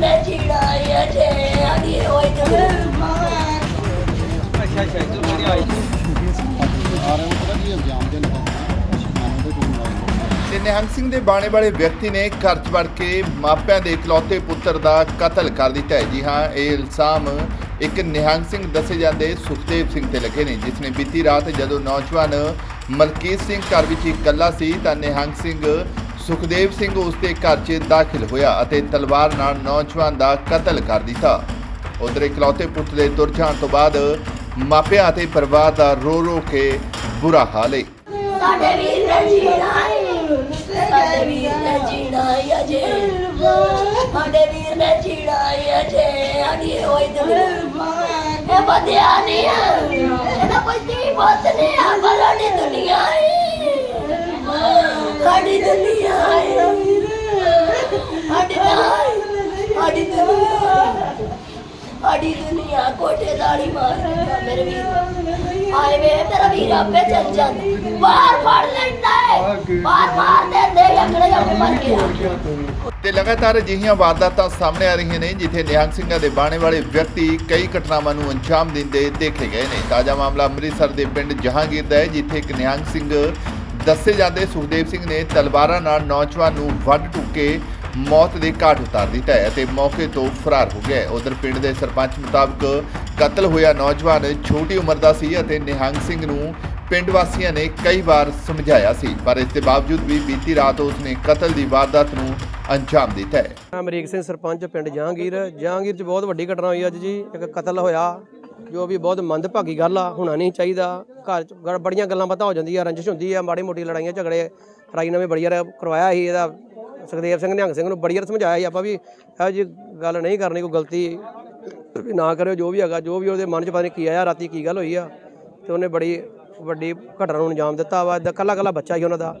ਮੈਂ ਚੀੜਾ ਆਇਆ ਜੇ ਆਦੀ ਹੋਈ ਤੇ ਅੱਛਾ ਅੱਛਾ ਤੂੰ ਕਿਹੜੀ ਆਈ। ਤੇ ਨਿਹੰਗ ਸਿੰਘ ਦੇ ਬਾਣੇ ਵਾਲੇ ਵਿਅਕਤੀ ਨੇ ਘਰ 'ਚ ਵੜ ਕੇ ਮਾਪਿਆਂ ਦੇ ਇਕਲੌਤੇ ਪੁੱਤਰ ਦਾ ਕਤਲ ਕਰ ਦਿੱਤਾ ਹੈ। ਜੀ ਹਾਂ, ਇਹ ਇਲਜ਼ਾਮ ਇੱਕ ਨਿਹੰਗ ਸਿੰਘ ਦੱਸੇ ਜਾਂਦੇ ਸੁਖਦੇਵ ਸਿੰਘ ਤੇ ਲੱਗੇ ਨੇ, ਜਿਸ ਨੇ ਬੀਤੀ ਰਾਤ ਜਦੋਂ ਨੌਜਵਾਨ ਮਲਕੀਤ ਸਿੰਘ ਘਰ ਵਿੱਚ ਇਕੱਲਾ ਸੀ, ਤਾਂ ਨਿਹੰਗ ਸਿੰਘ ਸੁਖਦੇਵ ਸਿੰਘ ਉਸ ਦੇ ਘਰ 'ਚ ਦਾਖਲ ਹੋਇਆ ਅਤੇ ਤਲਵਾਰ ਨਾਲ ਨੌਜਵਾਨ ਦਾ ਕਤਲ ਕਰ ਦਿੱਤਾ। ਉਧਰ ਇਕਲੌਤੇ ਪੁੱਤ ਦੇ ਤੁਰ ਜਾਣ ਤੋਂ ਬਾਅਦ ਮਾਪਿਆਂ ਅਤੇ ਪਰਿਵਾਰ ਦਾ ਰੋ ਰੋ ਕੇ ਬੁਰਾ ਹਾਲ ਹੈ ਸਾਡੇ ਵੀਰ ਨੇ ਜੀਣਾ ਸਾਡੇ ਵੀਰ ਨੇ ਜੀਣਾ ਆਇਆ ਜੇ ਸਾਡੇ ਵੀਰ ਨੇ ਜੀਣਾ ਆਇਆ ਜੇ ਆਦੀ ਹੋਈ ਤੇ ਇਹ ਬੰਦਿਆ ਨਹੀਂ ਆ। ਇਹਦਾ ਕੋਈ ਨਹੀਂ ਬੋਤ ਨਹੀਂ ਆ। ਬਰਾੜੀ ਦੁਨੀਆ ਹੈ ਸਾਡੀ ਦੁਨੀਆ ਹੈ ਸਾਡੀ ਸਾਡੀ ਦੁਨੀਆ ਸਾਡੀ ਦੁਨੀਆ ਕੋਟੇ ਦਾੜੀ ਮਾਰ ਦਿੱਤਾ ਮੇਰੇ ਵੀਰ ਆਏ ਵੇ, ਤੇਰਾ ਵੀਰ ਆਪੇ ਚੱਲ ਜਾਂਦਾ। ਬਾਹਰ ਫੜ ਲੈਂਦਾ ਹੈ ਬਾਹਰ ਮਾਰ ਦਿੰਦੇ ਅਗਲੇ ਜੱਟ ਮਰ ਗਿਆ। ਤੇ ਲਗਾਤਾਰ ਅਜਿਹੀਆਂ ਵਾਰਦਾਤਾਂ ਸਾਹਮਣੇ ਆ ਰਹੀਆਂ ਨੇ, ਜਿੱਥੇ ਨਿਹੰਗ ਸਿੰਘਾਂ ਦੇ ਬਾਣੇ ਵਾਲੇ ਵਿਅਕਤੀ ਕਈ ਘਟਨਾਵਾਂ ਨੂੰ ਅੰਜਾਮ ਦਿੰਦੇ ਦੇਖੇ ਗਏ ਨੇ। ਤਾਜ਼ਾ ਮਾਮਲਾ ਅੰਮ੍ਰਿਤਸਰ ਦੇ ਪਿੰਡ ਜਹਾਂਗੀਰ ਦਾ ਹੈ, ਜਿੱਥੇ ਇੱਕ ਨਿਹੰਗ ਸਿੰਘ ਦੱਸੇ ਜਾਂਦੇ ਸੁਖਦੇਵ ਸਿੰਘ ਨੇ ਤਲਵਾਰਾਂ ਨਾਲ ਨੌਜਵਾਨ ਨੂੰ ਵੱਢ ਟੁੱਕੇ ਮੌਤ ਦੇ ਘਾਟ ਉਤਾਰ ਦਿੱਤਾ ਹੈ ਅਤੇ ਮੌਕੇ ਤੋਂ ਫਰਾਰ ਹੋ ਗਿਆ ਉਧਰ ਪਿੰਡ ਦੇ ਸਰਪੰਚ ਮੁਤਾਬਕ ਕਤਲ ਹੋਇਆ ਨੌਜਵਾਨ ਛੋਟੀ ਉਮਰ ਦਾ ਸੀ ਅਤੇ ਨਿਹੰਗ ਸਿੰਘ ਨੂੰ ਪਿੰਡ ਵਾਸੀਆਂ ਨੇ ਕਈ ਵਾਰ ਸਮਝਾਇਆ ਸੀ, ਪਰ ਇਸ ਦੇ ਬਾਵਜੂਦ ਵੀ ਬੀਤੀ ਰਾਤ ਉਸ ਨੇ ਕਤਲ ਦੀ ਵਾਰਦਾਤ ਨੂੰ ਅੰਜਾਮ ਦਿੱਤਾ ਹੈ। ਅਮਰੀਕ ਸਿੰਘ ਸਰਪੰਚ, ਪਿੰਡ ਜਹਾਂਗੀਰ। ਜਹਾਂਗੀਰ 'ਚ ਬਹੁਤ ਵੱਡੀ ਘਟਨਾ ਹੋਈ ਅੱਜ ਜੀ। ਇੱਕ ਕਤਲ ਹੋਇਆ। ਜੋ ਵੀ ਬਹੁਤ ਮੰਦਭਾਗੀ ਗੱਲ ਆ, ਹੋਣਾ ਨਹੀਂ ਚਾਹੀਦਾ। ਘਰ 'ਚ ਗ- ਬੜੀਆਂ ਗੱਲਾਂ ਬਾਤਾਂ ਹੋ ਜਾਂਦੀਆਂ, ਰੰਜਿਸ਼ ਹੁੰਦੀ ਆ, ਮਾੜੀ ਮੋਟੀ ਲੜਾਈਆਂ, ਝਗੜੇ। ਰਾਈ ਨਵੇਂ ਬੜੀ ਵਾਰ ਕਰਵਾਇਆ ਸੀ ਇਹਦਾ, ਸੁਖਦੇਵ ਸਿੰਘ ਨਿਹੰਗ ਸਿੰਘ ਨੂੰ ਬੜੀ ਵਾਰ ਸਮਝਾਇਆ ਸੀ, ਆਪਾਂ ਵੀ ਇਹੋ ਜਿਹੀ ਗੱਲ ਨਹੀਂ ਕਰਨੀ, ਕੋਈ ਗਲਤੀ ਵੀ ਨਾ ਕਰਿਓ, ਜੋ ਵੀ ਹੈਗਾ, ਜੋ ਵੀ ਉਹਦੇ ਮਨ 'ਚ ਪਤਾ ਨਹੀਂ ਕੀ ਆਇਆ, ਰਾਤੀ ਕੀ ਗੱਲ ਹੋਈ ਆ। ਤੇ ਉਹਨੇ ਬੜੀ ਵੱਡੀ ਘਟਨਾ ਨੂੰ ਅੰਜਾਮ ਦਿੱਤਾ ਵਾ ਇਦਾਂ ਕੱਲਾ ਕੱਲਾ ਬੱਚਾ ਸੀ ਉਹਨਾਂ ਦਾ।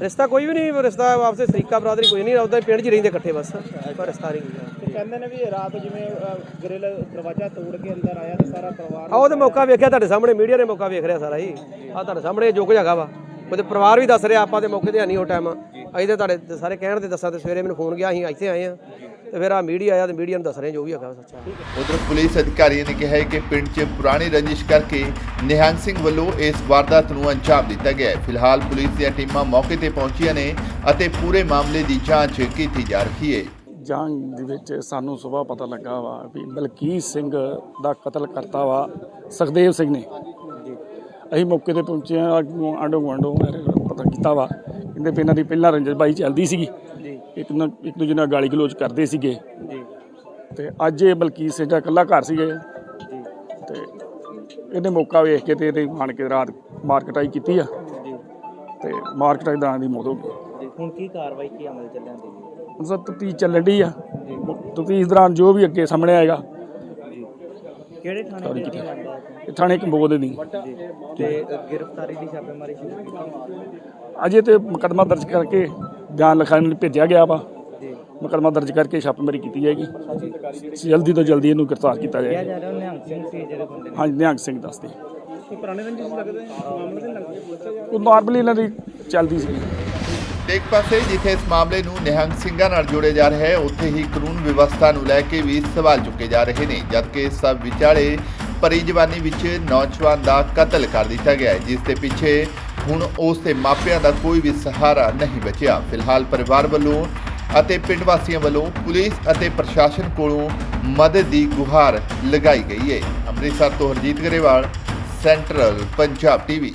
ਰਿਸ਼ਤਾ ਕੋਈ ਵੀ ਨਹੀਂ ਰਿਸ਼ਤਾ ਆਪਸੇ ਸਰੀਕਾ ਬਰਾਦਰੀ ਕੋਈ ਨਹੀਂ ਉਹਦਾ ਪਿੰਡ 'ਚ ਹੀ ਰਹਿੰਦੇ ਇਕੱਠੇ ਬਸ ਪਰ ਰਿਸ਼ਤਾ ਨਹੀਂ ਕੋਈ ਕਹਿੰਦੇ ਨੇ ਵੀ ਰਾਤ ਜਿਵੇਂ ਗ੍ਰਿਲ ਦਰਵਾਜ਼ਾ ਤੋੜ ਕੇ ਅੰਦਰ ਆਇਆ ਤੇ ਸਾਰਾ ਪਰਿਵਾਰ ਆਹ ਉਹਦੇ ਮੌਕਾ ਵੇਖਿਆ ਤੁਹਾਡੇ ਸਾਹਮਣੇ ਮੀਡੀਆ ਨੇ ਮੌਕਾ ਵੇਖ ਰਿਹਾ ਸਾਰਾ ਜੀ ਆਹ ਤੁਹਾਡੇ ਸਾਹਮਣੇ ਜੋ ਕੁਝ ਹੈਗਾ ਵਾ। ਉਹਦੇ ਪਰਿਵਾਰ ਵੀ ਦੱਸ ਰਿਹਾ ਆਪਾਂ ਦੇ ਮੌਕੇ ਤੇ ਨਹੀਂ ਉਹ ਟਾਈਮ ਅਸੀਂ ਤੇ ਤੁਹਾਡੇ ਸਾਰੇ ਕਹਿਣ ਤੇ ਦੱਸਾਂ ਤੇ ਸਵੇਰੇ ਮੈਨੂੰ ਫੋਨ ਗਿਆ ਅਸੀਂ ਇੱਥੇ ਆਏ ਆ ਤੇ ਫਿਰ ਆ ਮੀਡੀਆ ਆਇਆ ਤੇ ਮੀਡੀਆ ਨੂੰ ਦੱਸ ਰਹੇ ਜੋ ਵੀ ਹੈਗਾ ਸੱਚਾ। ਉਧਰ ਪੁਲਿਸ ਅਧਿਕਾਰੀਆਂ ਨੇ ਕਿਹਾ ਹੈ ਕਿ ਪਿੰਡ 'ਚ ਪੁਰਾਣੀ ਰੰਜਿਸ਼ ਕਰਕੇ ਨਿਹੰਗ ਸਿੰਘ ਵੱਲੋਂ ਇਸ ਵਾਰਦਾਤ ਨੂੰ ਅੰਜਾਮ ਦਿੱਤਾ ਗਿਆ ਹੈ। ਫਿਲਹਾਲ ਪੁਲਿਸ ਦੀਆਂ ਟੀਮਾਂ ਮੌਕੇ ਤੇ ਪਹੁੰਚੀਆਂ ਨੇ ਅਤੇ ਪੂਰੇ ਮਾਮਲੇ ਦੀ ਜਾਂਚ ਕੀਤੀ ਜਾ ਰਹੀ ਹੈ। ਜੰਗ ਦੇ ਵਿੱਚ ਸਾਨੂੰ ਸਵੇਰ ਪਤਾ ਲੱਗਾ ਵਾ ਵੀ ਬਲਕੀਤ ਸਿੰਘ ਦਾ ਕਤਲ ਕਰਤਾ ਵਾ ਸੁਖਦੇਵ ਸਿੰਘ ਨੇ। ਅਸੀਂ ਮੌਕੇ ਤੇ ਪਹੁੰਚੇ ਆ ਆਂਡੋ ਗੁਆਂਢੋਂ ਪਤਾ ਕੀਤਾ ਵਾ ਕਹਿੰਦੇ ਵੀ ਇਹਨਾਂ ਦੀ ਪਹਿਲਾਂ ਰੰਜਨ ਬਾਈ ਚੱਲਦੀ ਸੀਗੀ। ਇੱਕ ਨਾ ਇੱਕ ਦੂਜੇ ਨਾਲ ਗਾਲੀ ਗਲੋਚ ਕਰਦੇ ਸੀਗੇ। ਤੇ ਅੱਜ ਇਹ ਬਲਕੀਤ ਸਿੰਘ ਦਾ ਇਕੱਲਾ ਘਰ ਸੀਗੇ ਤੇ ਇਹਨੇ ਮੌਕਾ ਵੇਖ ਕੇ ਤੇ ਇਹਦੇ ਆਣ ਕੇ ਰਾਤ ਮਾਰਕਟਾਈ ਕੀਤੀ ਆ। ਤੇ ਮਾਰਕਟਾਈ ਦਾ ਦੀ ਮੌਤ ਹੋ ਗਈ। ਹੁਣ ਕੀ ਕਾਰਵਾਈ ਕੀ ਅਮਲ ਚੱਲਿਆ ਦੀ? ਹੁਣ ਸਰ ਤਫਤੀਸ਼ ਚੱਲਣ ਡਈ ਆ। ਤਫਤੀਸ਼ ਦੌਰਾਨ ਜੋ ਵੀ ਅੱਗੇ ਸਾਹਮਣੇ ਆਏਗਾ ਕਿਹੜੇ ਥਾਣੇ ਦੇ ਲੱਗਦਾ ਇਹ ਥਾਣੇ ਕੰਬੋਦ ਦੀ ਤੇ ਗ੍ਰਿਫਤਾਰੀ ਦੀ ਛਾਪੇਮਾਰੀ ਸ਼ੁਰੂ ਕੀਤੀ ਅਜੇ ਤੇ ਮੁਕੱਦਮਾ ਦਰਜ ਕਰਕੇ ਬਿਆਨ ਲਿਖਾਉਣ ਲਈ ਭੇਜਿਆ ਗਿਆ ਵਾ। ਮੁਕੱਦਮਾ ਦਰਜ ਕਰਕੇ ਛਾਪੇਮਾਰੀ ਕੀਤੀ ਜਾਏਗੀ। ਜਲਦੀ ਤੋਂ ਜਲਦੀ ਇਹਨੂੰ ਗ੍ਰਿਫਤਾਰ ਕੀਤਾ ਜਾਏਗਾ। ਹਾਂਜੀ ਨਿਹੰਗ ਸਿੰਘ ਦੱਸਦੇ ਪੁਰਾਣੇ ਰੰਜਿਸ਼ ਲੱਗਦੇ ਮਾਮਲੇ ਦੇ ਲੱਗਦੇ ਉਹ ਨਾਰਮਲੀ ਇਹਨਾਂ ਦੀ ਚੱਲਦੀ ਸੀ। ਤੇ ਇੱਕ ਪਾਸੇ ਜਿੱਥੇ ਇਸ ਮਾਮਲੇ ਨੂੰ ਨਿਹੰਗ ਸਿੰਘਾਂ ਨਾਲ ਜੋੜਿਆ ਜਾ ਰਿਹਾ ਹੈ, ਉੱਥੇ ਹੀ ਕਾਨੂੰਨ ਵਿਵਸਥਾ ਨੂੰ ਲੈ ਕੇ ਵੀ ਸਵਾਲ ਚੁੱਕੇ ਜਾ ਰਹੇ ਨੇ, ਜਦਕਿ ਸਭ ਵਿਚਾਲੇ ਪਰੀ ਜਵਾਨੀ ਵਿੱਚ ਨੌਜਵਾਨ ਦਾ ਕਤਲ ਕਰ ਦਿੱਤਾ ਗਿਆ ਹੈ, ਜਿਸ ਦੇ ਪਿੱਛੇ ਹੁਣ ਉਸ ਦੇ ਮਾਪਿਆਂ ਦਾ ਕੋਈ ਵੀ ਸਹਾਰਾ ਨਹੀਂ ਬਚਿਆ। ਫਿਲਹਾਲ ਪਰਿਵਾਰ ਵੱਲੋਂ ਅਤੇ ਪਿੰਡ ਵਾਸੀਆਂ ਵੱਲੋਂ ਪੁਲਿਸ ਅਤੇ ਪ੍ਰਸ਼ਾਸਨ ਕੋਲੋਂ ਮਦਦ ਦੀ ਗੁਹਾਰ ਲਗਾਈ ਗਈ ਹੈ। ਅੰਮ੍ਰਿਤਸਰ ਤੋਂ ਹਰਜੀਤ ਗਰੇਵਾਲ, ਸੈਂਟਰਲ ਪੰਜਾਬ ਟੀਵੀ।